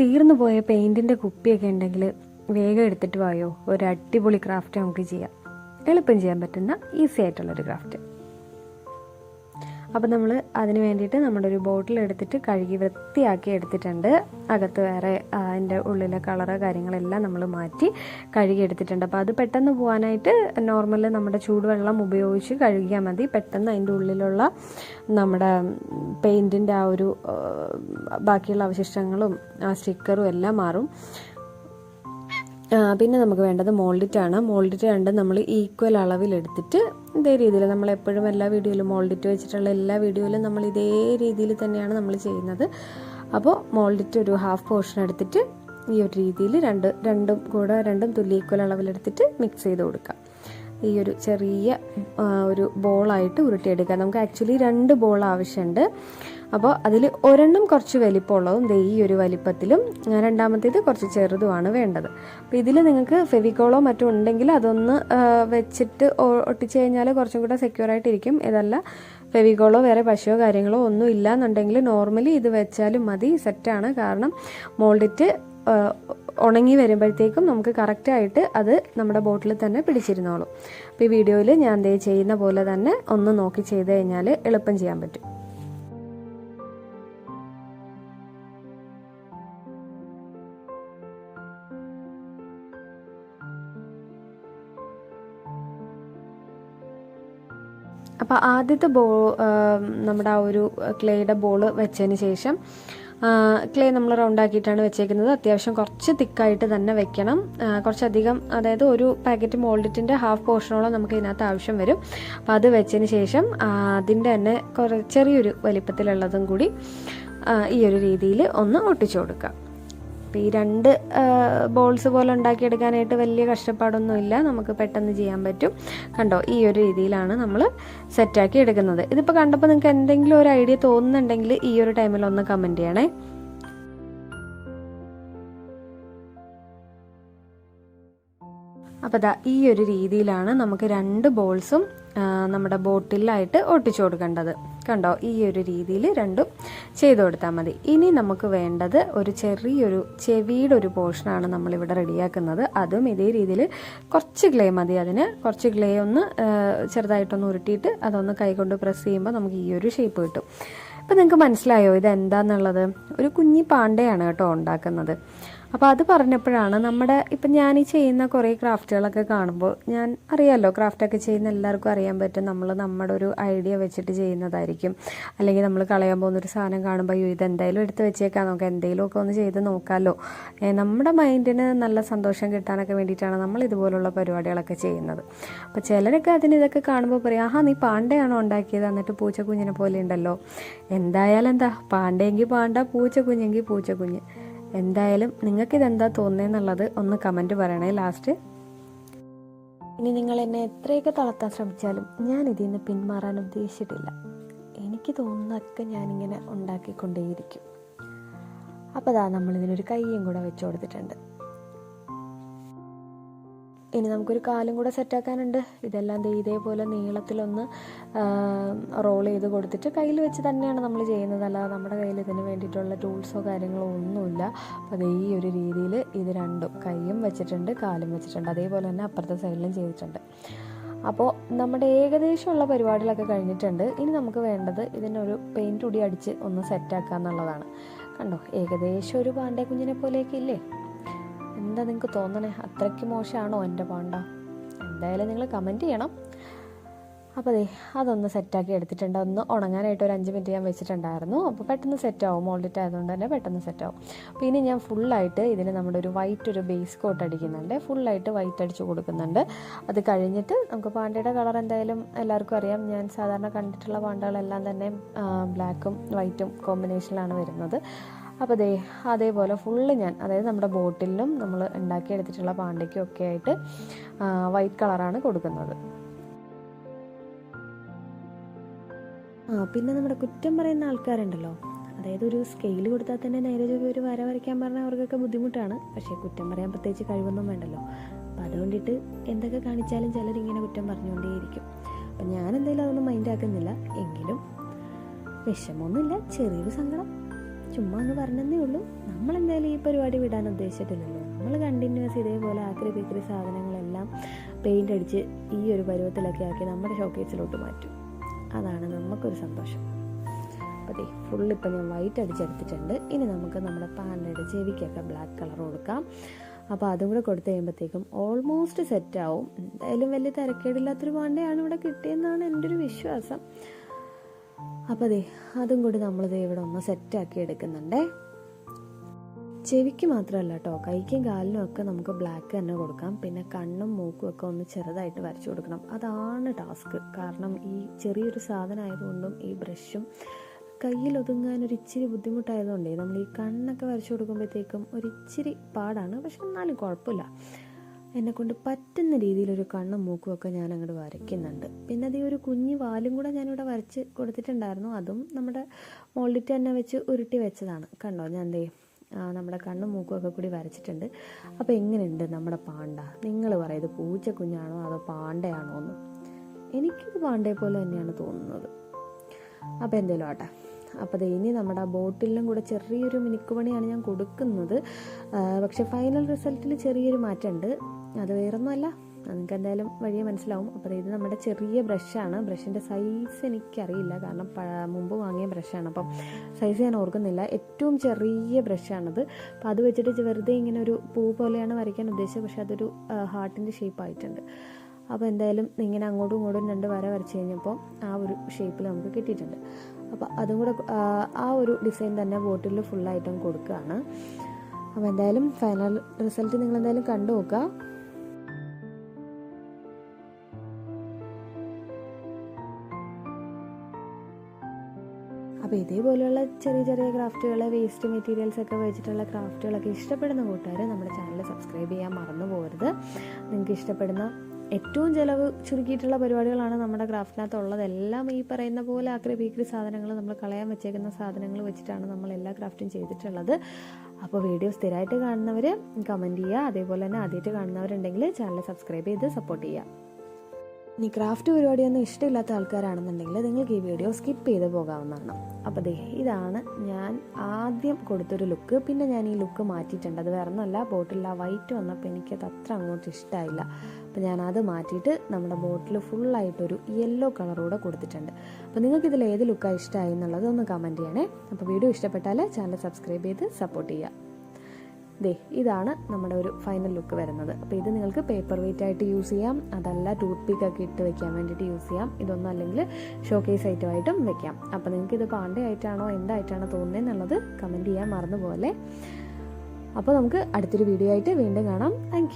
തീർന്നു പോയ പെയിന്റിന്റെ കുപ്പിയൊക്കെ ഉണ്ടെങ്കിൽ വേഗം എടുത്തിട്ട് പോയോ ഒരു അടിപൊളി ക്രാഫ്റ്റ് നമുക്ക് ചെയ്യാം. എളുപ്പം ചെയ്യാൻ പറ്റുന്ന ഈസി ആയിട്ടുള്ളൊരു ക്രാഫ്റ്റ് അപ്പോൾ നമ്മൾ അതിന് വേണ്ടിയിട്ട് നമ്മുടെ ഒരു ബോട്ടിൽ എടുത്തിട്ട് കഴുകി വൃത്തിയാക്കി എടുത്തിട്ടുണ്ട്. അകത്ത് വേറെ അതിന്റെ ഉള്ളിലെ കളറ് കാര്യങ്ങളെല്ലാം നമ്മൾ മാറ്റി കഴുകി എടുത്തിട്ടുണ്ട്. അപ്പോൾ അത് പെട്ടെന്ന് പോകാനായിട്ട് നോർമൽ നമ്മുടെ ചൂടുവെള്ളം ഉപയോഗിച്ച് കഴുകിയാൽ മതി. പെട്ടെന്ന് അതിന്റെ ഉള്ളിലുള്ള നമ്മുടെ പെയിന്റിന്റെ ആ ഒരു ബാക്കിയുള്ള അവശിഷ്ടങ്ങളും ആ സ്റ്റിക്കറും എല്ലാം മാറും. പിന്നെ നമുക്ക് വേണ്ടത് മോൾഡിറ്റാണ് മോൾഡിറ്റ് രണ്ടും നമ്മൾ ഈക്വൽ അളവിലെടുത്തിട്ട് ഇതേ രീതിയിൽ നമ്മൾ എപ്പോഴും എല്ലാ വീഡിയോയിലും മോൾഡിറ്റ് വെച്ചിട്ടുള്ള എല്ലാ വീഡിയോയിലും നമ്മൾ ഇതേ രീതിയിൽ തന്നെയാണ് നമ്മൾ ചെയ്യുന്നത്. അപ്പോൾ മോൾഡിറ്റ് ഒരു ഹാഫ് പോർഷൻ എടുത്തിട്ട് ഈ ഒരു രീതിയിൽ രണ്ട് രണ്ടും കൂടെ രണ്ടും തുല്യ ഈക്വൽ അളവിലെടുത്തിട്ട് മിക്സ് ചെയ്ത് കൊടുക്കാം. ഈ ഒരു ചെറിയ ഒരു ബോളായിട്ട് ഉരുട്ടിയെടുക്കുക നമുക്ക് ആക്ച്വലി രണ്ട് ബോൾ ആവശ്യമുണ്ട്. അപ്പോൾ അതിൽ ഒരെണ്ണം കുറച്ച് വലിപ്പമുള്ളതും ദേ ഈ ഒരു വലിപ്പത്തിലും രണ്ടാമത്തേത് കുറച്ച് ചെറുതുമാണ് വേണ്ടത്. അപ്പോൾ ഇതിൽ നിങ്ങൾക്ക് ഫെവിക്കോളോ മറ്റോ ഉണ്ടെങ്കിൽ അതൊന്ന് വെച്ചിട്ട് ഒട്ടിച്ച് കഴിഞ്ഞാൽ കുറച്ചും കൂടെ സെക്യൂർ ആയിട്ടിരിക്കും. ഇതല്ല ഫെവിക്കോളോ വേറെ പശയോ കാര്യങ്ങളോ ഒന്നും ഇല്ല എന്നുണ്ടെങ്കിൽ നോർമലി ഇത് വെച്ചാലും മതി സെറ്റാണ് കാരണം മോൾഡിറ്റ് ഉണങ്ങി വരുമ്പോഴത്തേക്കും നമുക്ക് കറക്റ്റായിട്ട് അത് നമ്മുടെ ബോട്ടിൽ തന്നെ പിടിച്ചിരുന്നോളും. അപ്പോൾ ഈ വീഡിയോയിൽ ഞാൻ ദേ ചെയ്യുന്ന പോലെ തന്നെ ഒന്ന് നോക്കി ചെയ്ത് കഴിഞ്ഞാൽ എളുപ്പം ചെയ്യാൻ പറ്റും. അപ്പോൾ ആദ്യത്തെ ബോ നമ്മുടെ ആ ഒരു ക്ലേയുടെ ബോൾ വെച്ചതിന് ശേഷം ക്ലേ നമ്മൾ റൗണ്ട് ആക്കിയിട്ടാണ് വെച്ചേക്കുന്നത്. അത്യാവശ്യം കുറച്ച് തിക്കായിട്ട് തന്നെ വെക്കണം. കുറച്ചധികം അതായത് ഒരു പാക്കറ്റ് മോൾഡിറ്റിന്റെ ഹാഫ് പോർഷനോളം നമുക്ക് ഇതിനകത്ത് ആവശ്യം വരും. അപ്പോൾ അത് വെച്ചതിന് ശേഷം അതിന്റെ തന്നെ കുറച്ച് ചെറിയൊരു വലിപ്പത്തിലുള്ളതും കൂടി ഈ ഒരു രീതിയിൽ ഒന്ന് ഒട്ടിച്ചു കൊടുക്കുക അപ്പോൾ ഈ രണ്ട് ബോൾസ് പോലെ ഉണ്ടാക്കിയെടുക്കാനായിട്ട് വലിയ കഷ്ടപ്പാടൊന്നുമില്ല. നമുക്ക് പെട്ടെന്ന് ചെയ്യാൻ പറ്റും. കണ്ടോ? ഈ ഒരു രീതിയിലാണ് നമ്മൾ സെറ്റാക്കി എടുക്കുന്നത്. ഇതിപ്പോൾ കണ്ടപ്പോൾ നിങ്ങൾക്ക് എന്തെങ്കിലും ഒരു ഐഡിയ തോന്നുന്നുണ്ടെങ്കിൽ ഈ ഒരു ടൈമിൽ ഒന്ന് കമന്റ് ചെയ്യണേ. അപ്പോൾ ദാ ഈ ഒരു രീതിയിലാണ് നമുക്ക് രണ്ട് ബോൾസും നമ്മുടെ ബോട്ടിലായിട്ട് ഒട്ടിച്ചു കൊടുക്കേണ്ടത്. കണ്ടോ? ഈ ഒരു രീതിയിൽ രണ്ടും ചെയ്ത് കൊടുത്താൽ മതി. ഇനി നമുക്ക് വേണ്ടത് ഒരു ചെറിയൊരു ചെവിയുടെ ഒരു പോർഷനാണ് നമ്മളിവിടെ റെഡിയാക്കുന്നത്. അതും ഇതേ രീതിയിൽ കുറച്ച് ക്ലേ മതി അതിന്. കുറച്ച് ക്ലേ ഒന്ന് ചെറുതായിട്ടൊന്ന് ഉരുട്ടിയിട്ട് അതൊന്ന് കൈകൊണ്ട് പ്രസ് ചെയ്യുമ്പോൾ നമുക്ക് ഈ ഒരു ഷേപ്പ് കിട്ടും. അപ്പം നിങ്ങൾക്ക് മനസ്സിലായോ ഇത് എന്താണെന്നുള്ളത് ഒരു കുഞ്ഞി പാണ്ടയാണ് കേട്ടോ ഉണ്ടാക്കുന്നത്. അപ്പോൾ അത് പറഞ്ഞപ്പോഴാണ് നമ്മുടെ ഇപ്പം ഞാൻ ഈ ചെയ്യുന്ന കുറേ ക്രാഫ്റ്റുകളൊക്കെ കാണുമ്പോൾ ഞാൻ അറിയാമല്ലോ ക്രാഫ്റ്റൊക്കെ ചെയ്യുന്ന എല്ലാവർക്കും അറിയാൻ പറ്റും. നമ്മൾ നമ്മുടെ ഒരു ഐഡിയ വെച്ചിട്ട് ചെയ്യുന്നതായിരിക്കും. അല്ലെങ്കിൽ നമ്മൾ കളയാൻ പോകുന്ന ഒരു സാധനം കാണുമ്പോൾ അയ്യോ ഇത് എന്തായാലും എടുത്ത് വെച്ചേക്കാം. നമുക്ക് എന്തെങ്കിലുമൊക്കെ ഒന്ന് ചെയ്ത് നോക്കാമല്ലോ നമ്മുടെ മൈൻഡിന് നല്ല സന്തോഷം കിട്ടാനൊക്കെ വേണ്ടിയിട്ടാണ് നമ്മൾ ഇതുപോലുള്ള പരിപാടികളൊക്കെ ചെയ്യുന്നത്. അപ്പോൾ ചിലരൊക്കെ അതിന് ഇതൊക്കെ കാണുമ്പോൾ പറയും ആഹാ നീ പാണ്ടയാണോ ഉണ്ടാക്കിയത്? എന്നിട്ട് പൂച്ചക്കുഞ്ഞിനെ പോലെ ഉണ്ടല്ലോ. എന്തായാലും എന്താ പാണ്ടയെങ്കിൽ പാണ്ട പൂച്ചക്കുഞ്ഞെങ്കിൽ പൂച്ചക്കുഞ്ഞ്. എന്തായാലും നിങ്ങൾക്ക് ഇതെന്താ തോന്നുന്നതെന്നുള്ളത് ഒന്ന് കമന്റ് പറയണേ ലാസ്റ്റ്. ഇനി നിങ്ങൾ എന്നെ എത്രയൊക്കെ തളർത്താൻ ശ്രമിച്ചാലും ഞാൻ ഇതിൽ നിന്ന് പിന്മാറാൻ ഉദ്ദേശിച്ചിട്ടില്ല. എനിക്ക് തോന്നുന്നതൊക്കെ ഞാനിങ്ങനെ ഉണ്ടാക്കിക്കൊണ്ടേയിരിക്കും. അപ്പോൾ അതാ നമ്മളിതിനൊരു കയ്യും കൂടെ വെച്ച് കൊടുത്തിട്ടുണ്ട്. ഇനി നമുക്കൊരു കാലും കൂടെ സെറ്റാക്കാനുണ്ട് ഇതെല്ലാം ഇതേപോലെ നീളത്തിലൊന്ന് റോൾ ചെയ്ത് കൊടുത്തിട്ട് കയ്യിൽ വെച്ച് തന്നെയാണ് നമ്മൾ ചെയ്യുന്നത്. അല്ലാതെ നമ്മുടെ കയ്യിൽ ഇതിന് വേണ്ടിയിട്ടുള്ള ടൂൾസോ കാര്യങ്ങളോ ഒന്നുമില്ല. അപ്പോൾ അത് ഈ ഒരു രീതിയിൽ ഇത് രണ്ടും കൈയും വെച്ചിട്ടുണ്ട് കാലും വെച്ചിട്ടുണ്ട്. അതേപോലെ തന്നെ അപ്പുറത്തെ സൈഡിലും ചെയ്തിട്ടുണ്ട്. അപ്പോൾ നമ്മുടെ ഏകദേശമുള്ള പരിപാടികളൊക്കെ കഴിഞ്ഞിട്ടുണ്ട്. ഇനി നമുക്ക് വേണ്ടത് ഇതിനൊരു പെയിന്റ് കൂടി അടിച്ച് ഒന്ന് സെറ്റാക്കുക എന്നുള്ളതാണ് കണ്ടോ? ഏകദേശം ഒരു പാണ്ഡേ കുഞ്ഞിനെ പോലെയൊക്കെ ഇല്ലേ? എന്താ നിങ്ങൾക്ക് തോന്നണേ? അത്രയ്ക്ക് മോശമാണോ എന്റെ പാണ്ട? എന്തായാലും നിങ്ങൾ കമന്റ് ചെയ്യണം. അപ്പോൾ അതെ അതൊന്ന് സെറ്റാക്കി എടുത്തിട്ടുണ്ട്. ഒന്ന് ഉണങ്ങാനായിട്ട് ഒരു അഞ്ച് മിനിറ്റ് ഞാൻ വെച്ചിട്ടുണ്ടായിരുന്നു. അപ്പോൾ പെട്ടെന്ന് സെറ്റാവും മോൾഡിറ്റ് ആയതുകൊണ്ട് തന്നെ പെട്ടെന്ന് സെറ്റാവും ഇനി ഞാൻ ഫുള്ളായിട്ട് ഇതിന് നമ്മുടെ ഒരു വൈറ്റ് ഒരു ബേസ് കോട്ട് അടിക്കുന്നുണ്ട്. ഫുള്ളായിട്ട് വൈറ്റ് അടിച്ച് കൊടുക്കുന്നുണ്ട്. അത് കഴിഞ്ഞിട്ട് നമുക്ക് പാണ്ടയുടെ കളർ എന്തായാലും എല്ലാവർക്കും അറിയാം. ഞാൻ സാധാരണ കണ്ടിട്ടുള്ള പാണ്ടകളെല്ലാം തന്നെ ബ്ലാക്കും വൈറ്റും കോമ്പിനേഷനിലാണ് വരുന്നത്. അപ്പോൾ അതേ അതേപോലെ ഫുള്ള് ഞാൻ അതായത് നമ്മുടെ ബോട്ടിലിനും നമ്മൾ ഉണ്ടാക്കിയെടുത്തിട്ടുള്ള പാണ്ടയ്ക്കും ഒക്കെ ആയിട്ട് വൈറ്റ് കളറാണ് കൊടുക്കുന്നത്. ആ പിന്നെ നമ്മുടെ കുറ്റം പറയുന്ന ആൾക്കാരുണ്ടല്ലോ. അതായത് ഒരു സ്കെയിൽ കൊടുത്താൽ തന്നെ നേരെ ചൊവ്വെ ഒരു വര വരയ്ക്കാൻ പറഞ്ഞാൽ അവർക്കൊക്കെ ബുദ്ധിമുട്ടാണ്. പക്ഷേ കുറ്റം പറയാൻ പ്രത്യേകിച്ച് കഴിവൊന്നും വേണ്ടല്ലോ. അപ്പം അതുകൊണ്ടിട്ട് എന്തൊക്കെ കാണിച്ചാലും ചിലരിങ്ങനെ കുറ്റം പറഞ്ഞുകൊണ്ടേയിരിക്കും. അപ്പം ഞാൻ എന്തായാലും അതൊന്നും മൈൻഡാക്കുന്നില്ല എങ്കിലും വിഷമമൊന്നുമില്ല. ചെറിയൊരു സങ്കടം. ചുമ്മാ അങ്ങ് പറഞ്ഞതേ ഉള്ളൂ. നമ്മൾ എന്തായാലും ഈ പരിപാടി വിടാൻ ഉദ്ദേശിച്ചിട്ടില്ലല്ലോ. നമ്മൾ കണ്ടിന്യൂസ് ഇതേപോലെ ആക്രി ബേക്കറി സാധനങ്ങളെല്ലാം പെയിന്റ് അടിച്ച് ഈ ഒരു പരുവത്തിലൊക്കെ ആക്കി നമ്മുടെ ഷോക്കേസിലോട്ട് മാറ്റും. അതാണ് നമുക്കൊരു സന്തോഷം. ഫുൾ ഇപ്പം ഞാൻ വൈറ്റ് അടിച്ചെടുത്തിട്ടുണ്ട്. ഇനി നമുക്ക് നമ്മുടെ പാനയുടെ ചെവിക്കൊക്കെ ബ്ലാക്ക് കളർ കൊടുക്കാം. അപ്പോൾ അതും കൂടെ കൊടുത്തു കഴിയുമ്പോഴത്തേക്കും ഓൾമോസ്റ്റ് സെറ്റാവും എന്തായാലും വലിയ തിരക്കേടില്ലാത്തൊരു പാണ്ടയാണ് ഇവിടെ കിട്ടിയെന്നാണ് എന്റെ ഒരു വിശ്വാസം. അപ്പോൾ അതെ അതും കൂടി നമ്മളിത് ഇവിടെ ഒന്ന് സെറ്റാക്കി എടുക്കുന്നുണ്ടേ. ചെവിക്ക് മാത്രമല്ല കേട്ടോ കൈക്കും കാലിനും ഒക്കെ നമുക്ക് ബ്ലാക്ക് തന്നെ കൊടുക്കാം. പിന്നെ കണ്ണും മൂക്കും ഒക്കെ ഒന്ന് ചെറുതായിട്ട് വരച്ചു കൊടുക്കണം. അതാണ് ടാസ്ക് കാരണം ഈ ചെറിയൊരു സാധനം ആയതുകൊണ്ടും ഈ ബ്രഷും കയ്യിൽ ഒതുങ്ങാൻ ഒരു ഇച്ചിരി ബുദ്ധിമുട്ടായതുകൊണ്ടേ നമ്മൾ ഈ കണ്ണൊക്കെ വരച്ചു കൊടുക്കുമ്പോഴത്തേക്കും ഒരു ഇച്ചിരി പാടാണ്. പക്ഷെ എന്നാലും കുഴപ്പമില്ല. എന്നെ കൊണ്ട് പറ്റുന്ന രീതിയിലൊരു കണ്ണും മൂക്കും ഒക്കെ ഞാൻ അങ്ങോട്ട് വരയ്ക്കുന്നുണ്ട്. പിന്നെ അതേ ഒരു കുഞ്ഞു വാലും കൂടെ ഞാനിവിടെ വരച്ച് കൊടുത്തിട്ടുണ്ടായിരുന്നു. അതും നമ്മുടെ മോൾഡിറ്റ് തന്നെ വെച്ച് ഉരുട്ടി വെച്ചതാണ്. കണ്ടോ? ഞാൻ എന്തേ നമ്മുടെ കണ്ണും മൂക്കും ഒക്കെ കൂടി വരച്ചിട്ടുണ്ട്. അപ്പോൾ എങ്ങനെയുണ്ട് നമ്മുടെ പാണ്ട? നിങ്ങൾ പറയുന്നത് പൂച്ച കുഞ്ഞാണോ അതോ പാണ്ടയാണോ എന്ന്. എനിക്കിത് പാണ്ടയെ പോലെ തന്നെയാണ് തോന്നുന്നത്. അപ്പോൾ എന്തേലും ആട്ടെ അപ്പോൾ അത് ഇനി നമ്മുടെ ആ ബോട്ടിലും കൂടെ ചെറിയൊരു മിനുക്കുപണിയാണ് ഞാൻ കൊടുക്കുന്നത്. പക്ഷേ ഫൈനൽ റിസൾട്ടിൽ ചെറിയൊരു മാറ്റമുണ്ട്. അത് വേറൊന്നുമല്ല. നിങ്ങൾക്ക് എന്തായാലും വഴിയെ മനസ്സിലാവും. അപ്പോൾ ഇത് നമ്മുടെ ചെറിയ ബ്രഷാണ്. ബ്രഷിന്റെ സൈസ് എനിക്കറിയില്ല. കാരണം മുമ്പ് വാങ്ങിയ ബ്രഷാണ്. അപ്പം സൈസ് ഞാൻ ഓർക്കുന്നില്ല. ഏറ്റവും ചെറിയ ബ്രഷാണത്. അപ്പോൾ അത് വെച്ചിട്ട് വെറുതെ ഇങ്ങനെ ഒരു പൂ പോലെയാണ് വരയ്ക്കാൻ ഉദ്ദേശിച്ചത്. പക്ഷേ അതൊരു ഹാർട്ടിന്റെ ഷേപ്പ് ആയിട്ടുണ്ട് അപ്പോൾ എന്തായാലും ഇങ്ങനെ അങ്ങോട്ടും ഇങ്ങോട്ടും രണ്ട് വര വരച്ച് കഴിഞ്ഞപ്പോൾ ആ ഒരു ഷേപ്പിൽ നമുക്ക് കിട്ടിയിട്ടുണ്ട്. അപ്പോൾ അതും കൂടെ ആ ഒരു ഡിസൈൻ തന്നെ ബോട്ടിൽ ഫുള്ളായിട്ടും കൊടുക്കുകയാണ്. അപ്പോൾ എന്തായാലും ഫൈനൽ റിസൾട്ട് നിങ്ങൾ എന്തായാലും കണ്ടു നോക്കുക അപ്പോൾ ഇതേപോലെയുള്ള ചെറിയ ചെറിയ ക്രാഫ്റ്റുകൾ വേസ്റ്റ് മെറ്റീരിയൽസ് ഒക്കെ വെച്ചിട്ടുള്ള ക്രാഫ്റ്റുകളൊക്കെ ഇഷ്ടപ്പെടുന്ന കൂട്ടുകാർ നമ്മുടെ ചാനൽ സബ്സ്ക്രൈബ് ചെയ്യാൻ മറന്നു പോകരുത്. നിങ്ങൾക്ക് ഇഷ്ടപ്പെടുന്ന ഏറ്റവും ചിലവ് ചുരുക്കിയിട്ടുള്ള പരിപാടികളാണ് നമ്മുടെ ക്രാഫ്റ്റിനകത്തുള്ളത് എല്ലാം ഈ പറയുന്ന പോലെ ആക്രി ബീക്രി സാധനങ്ങൾ നമ്മൾ കളയാൻ വെച്ചേക്കുന്ന സാധനങ്ങൾ വെച്ചിട്ടാണ് നമ്മൾ എല്ലാ ക്രാഫ്റ്റും ചെയ്തിട്ടുള്ളത്. അപ്പോൾ വീഡിയോ സ്ഥിരമായിട്ട് കാണുന്നവർ കമന്റ് ചെയ്യുക. അതേപോലെ തന്നെ ആദ്യമായിട്ട് കാണുന്നവരുണ്ടെങ്കിൽ ചാനൽ സബ്സ്ക്രൈബ് ചെയ്ത് സപ്പോർട്ട് ചെയ്യുക. ഇനി ക്രാഫ്റ്റ് പരിപാടിയൊന്നും ഇഷ്ടമില്ലാത്ത ആൾക്കാരാണെന്നുണ്ടെങ്കിൽ നിങ്ങൾക്ക് ഈ വീഡിയോ സ്കിപ്പ് ചെയ്ത് പോകാവുന്നതാണ്. അപ്പോൾ ദേ ഇതാണ് ഞാൻ ആദ്യം കൊടുത്തൊരു ലുക്ക്. പിന്നെ ഞാൻ ഈ ലുക്ക് മാറ്റിയിട്ടുണ്ട്. അത് വേറെ ഒന്നുമല്ല ബോട്ടിൽ ആ വൈറ്റ് വന്നപ്പോൾ എനിക്കത് അത്ര അങ്ങോട്ട് ഇഷ്ടമായില്ല. അപ്പോൾ ഞാൻ അത് മാറ്റിയിട്ട് നമ്മുടെ ബോട്ടിൽ ഫുള്ളായിട്ടൊരു യെല്ലോ കളറൂടെ കൊടുത്തിട്ടുണ്ട്. അപ്പോൾ നിങ്ങൾക്ക് ഇതിൽ ഏത് ലുക്കാണ് ഇഷ്ടമായി എന്നുള്ളത് ഒന്ന് കമന്റ് ചെയ്യണേ. അപ്പോൾ വീഡിയോ ഇഷ്ടപ്പെട്ടാൽ ചാനൽ സബ്സ്ക്രൈബ് ചെയ്ത് സപ്പോർട്ട് ചെയ്യുക. ദേ ഇതാണ് നമ്മുടെ ഒരു ഫൈനൽ ലുക്ക് വരുന്നത്. അപ്പോൾ ഇത് നിങ്ങൾക്ക് പേപ്പർ വെയിറ്റ് ആയിട്ട് യൂസ് ചെയ്യാം. അതല്ല ടൂത്ത് പിക്ക് ഒക്കെ ഇട്ട് വെക്കാൻ വേണ്ടിയിട്ട് യൂസ് ചെയ്യാം. ഇതൊന്നും അല്ലെങ്കിൽ ഷോക്കേസ് ഐറ്റമായിട്ടും വെക്കാം. അപ്പോൾ നിങ്ങൾക്ക് ഇത് പാണ്ടേ ആയിട്ടാണോ എന്തായിട്ടാണോ തോന്നുന്നത് എന്നുള്ളത് കമന്റ് ചെയ്യാൻ മറന്നുപോലെ അപ്പോൾ നമുക്ക് അടുത്തൊരു വീഡിയോ ആയിട്ട് വീണ്ടും കാണാം. താങ്ക്